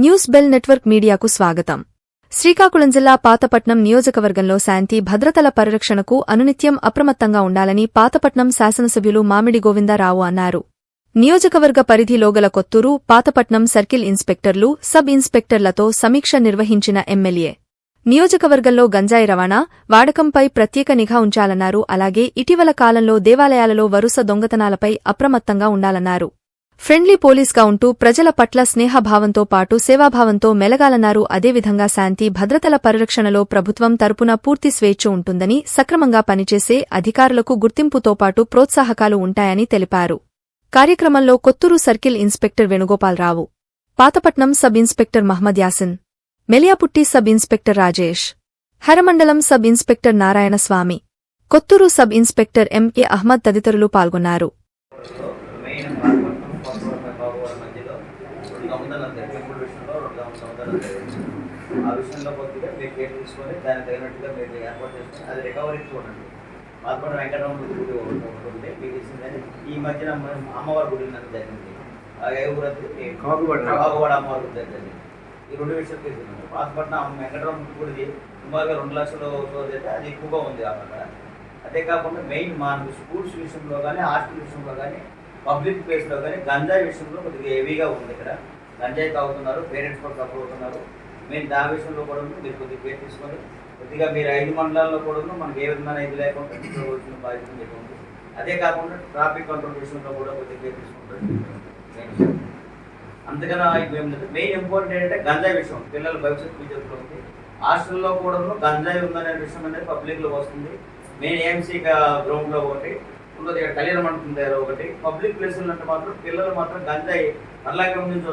News bell network మీడియాకు స్వాగతం. శ్రీకాకుళం జిల్లా పాతపట్నం నియోజకవర్గంలో శాంతి భద్రతల పరిరక్షణకు అనునిత్యం అప్రమత్తంగా ఉండాలని పాతపట్నం శాసనసభ్యులు మామిడి గోవిందరావు అన్నారు. నియోజకవర్గ పరిధిలోగల కొత్తూరు పాతపట్నం సర్కిల్ ఇన్స్పెక్టర్లు సబ్ ఇన్స్పెక్టర్లతో సమీక్ష నిర్వహించిన ఎమ్మెల్యే. నియోజకవర్గంలో గంజాయి రవాణా వాడకంపై ప్రత్యేక నిఘా ఉంచాలన్నారు. అలాగే ఇటీవల కాలంలో దేవాలయాలలో వరుస దొంగతనాలపై అప్రమత్తంగా ఉండాలన్నారు. ఫ్రెండ్లీ పోలీస్గా ఉంటూ ప్రజల పట్ల స్నేహభావంతో పాటు సేవాభావంతో మెలగాలన్నారు. అదేవిధంగా శాంతి భద్రతల పరిరక్షణలో ప్రభుత్వం తరపున పూర్తి స్వేచ్ఛ ఉంటుందని సక్రమంగా పనిచేసే అధికారులకు గుర్తింపుతో పాటు ప్రోత్సాహకాలు ఉంటాయని తెలిపారు. కార్యక్రమంలో Kotturu circle inspector Venugopalarao Pathapatnam sub inspector Mohammed Yasin Meliaputti sub inspector Rajesh Haramandalam sub inspector Narayanaswamy Kotturu sub inspector M A Ahmed తదితరులు పాల్గొన్నారు. రెండు జరిగాయి టెంపుల్ విషయంలో రెండు జరిగాయి ఆ విషయంలో కొద్దిగా మీరు కేర్ తీసుకొని దానికి తగినట్టుగా మీరు ఏర్పాటు చేసుకొని అది రికవరీ చూడండి. పాల్పడ వెంకటరమణ గుడి మీకు తెలిసిందని ఈ మధ్యన అమ్మవారి గుడి నాకు జరిగింది. ఏ ఊరు అది కాకువాడ. కాకువాడ అమ్మవారి గుడి జరిగింది. ఈ రెండు విషయాలు తీసుకున్నాను పాల్పట్నం అమ్మ వెంకటరమణ గుడిది సుమారుగా రెండు లక్షల అయితే అది ఎక్కువగా ఉంది అక్కడ అదే కాకుండా మెయిన్ మన స్కూల్స్ విషయంలో కానీ హాస్టల్ విషయంలో కానీ పబ్లిక్ ప్లేస్లో కానీ గంజాయి విషయంలో కొద్దిగా హెవీగా ఉంది ఇక్కడ. గంజాయి తాగుతున్నారు పేరెంట్స్ కూడా సఫర్ అవుతున్నారు. మేము దాని విషయంలో కూడా మీరు కొద్దిగా పేరు తీసుకొని కొద్దిగా మీరు ఐదు మండలాల్లో కూడా మనకి ఏ విధమైన ఇది లేకుండా తీసుకోవాల్సిన బాధ్యత మీకు ఉంది. అదే కాకుండా ట్రాఫిక్ కంట్రోల్ విషయంలో కూడా కొద్దిగా పేరు తీసుకుంటారు అంతకన్నా మెయిన్ ఇంపార్టెంట్ ఏంటంటే గంజాయి విషయం పిల్లల భవిష్యత్తు మీ ఉంది. హాస్టల్లో కూడా గంజాయి ఉందనే విషయం అనేది పబ్లిక్లో వస్తుంది. మెయిన్ ఏఎంసీ గ్రౌండ్లో ఒకటి. ఉన్నది ఇక్కడ కళ్యాణ మండపం దగ్గర ఒకటి. పబ్లిక్ ప్లేసులు అంటే మాత్రం పిల్లలు మాత్రం గంజాయి అలాగే నుంచి